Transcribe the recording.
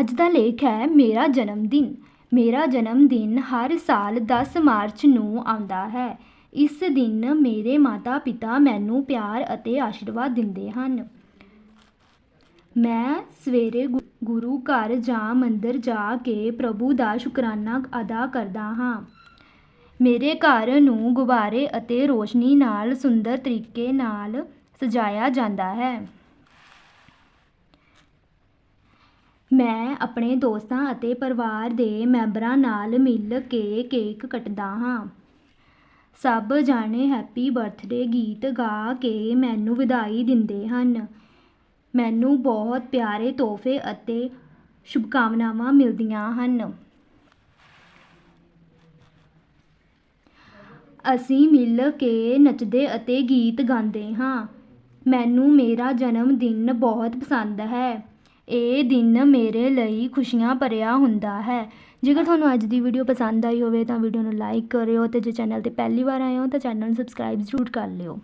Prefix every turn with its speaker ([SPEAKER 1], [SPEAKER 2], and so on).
[SPEAKER 1] ਅੱਜ ਦਾ ਲੇਖ ਹੈ ਮੇਰਾ ਜਨਮ ਦਿਨ। ਮੇਰਾ ਜਨਮ ਦਿਨ ਹਰ ਸਾਲ ਦਸ ਮਾਰਚ ਨੂੰ ਆਉਂਦਾ ਹੈ। ਇਸ ਦਿਨ ਮੇਰੇ ਮਾਤਾ ਪਿਤਾ ਮੈਨੂੰ ਪਿਆਰ ਅਤੇ ਆਸ਼ੀਰਵਾਦ ਦਿੰਦੇ ਹਨ। ਮੈਂ ਸਵੇਰੇ ਗੁ- ਗੁਰੂ ਘਰ ਜਾਂ ਮੰਦਰ ਜਾ ਕੇ ਪ੍ਰਭੂ ਦਾ ਸ਼ੁਕਰਾਨਾ ਅਦਾ ਕਰਦਾ ਹਾਂ। ਮੇਰੇ ਘਰ ਨੂੰ ਗੁਬਾਰੇ ਅਤੇ ਰੋਸ਼ਨੀ ਨਾਲ ਸੁੰਦਰ ਤਰੀਕੇ ਨਾਲ ਸਜਾਇਆ ਜਾਂਦਾ ਹੈ। ਮੈਂ ਆਪਣੇ ਦੋਸਤਾਂ ਅਤੇ ਪਰਿਵਾਰ ਦੇ ਮੈਂਬਰਾਂ ਨਾਲ ਮਿਲ ਕੇ ਕੇਕ ਕੱਟਦਾ ਹਾਂ। ਸਭ ਜਾਣੇ ਹੈਪੀ ਬਰਥਡੇ ਗੀਤ ਗਾ ਕੇ ਮੈਨੂੰ ਵਧਾਈ ਦਿੰਦੇ ਹਨ। ਮੈਨੂੰ ਬਹੁਤ ਪਿਆਰੇ ਤੋਹਫੇ ਅਤੇ ਸ਼ੁਭਕਾਮਨਾਵਾਂ ਮਿਲਦੀਆਂ ਹਨ। ਅਸੀਂ ਮਿਲ ਕੇ ਨੱਚਦੇ ਅਤੇ ਗੀਤ ਗਾਉਂਦੇ ਹਾਂ। ਮੈਨੂੰ ਮੇਰਾ ਜਨਮ ਦਿਨ ਬਹੁਤ ਪਸੰਦ ਹੈ। ਇਹ ਦਿਨ ਮੇਰੇ ਲਈ ਖੁਸ਼ੀਆਂ ਭਰਿਆ ਹੁੰਦਾ ਹੈ। ਜੇਕਰ ਤੁਹਾਨੂੰ ਅੱਜ ਦੀ ਵੀਡੀਓ ਪਸੰਦ ਆਈ ਹੋਵੇ ਤਾਂ ਵੀਡੀਓ ਨੂੰ ਲਾਈਕ ਕਰਿਓ ਅਤੇ ਜੇ ਚੈਨਲ ਤੇ ਪਹਿਲੀ ਵਾਰ ਆਏ ਹੋ ਤਾਂ ਚੈਨਲ ਨੂੰ ਸਬਸਕ੍ਰਾਈਬ ਜ਼ਰੂਰ ਕਰ ਲਿਓ।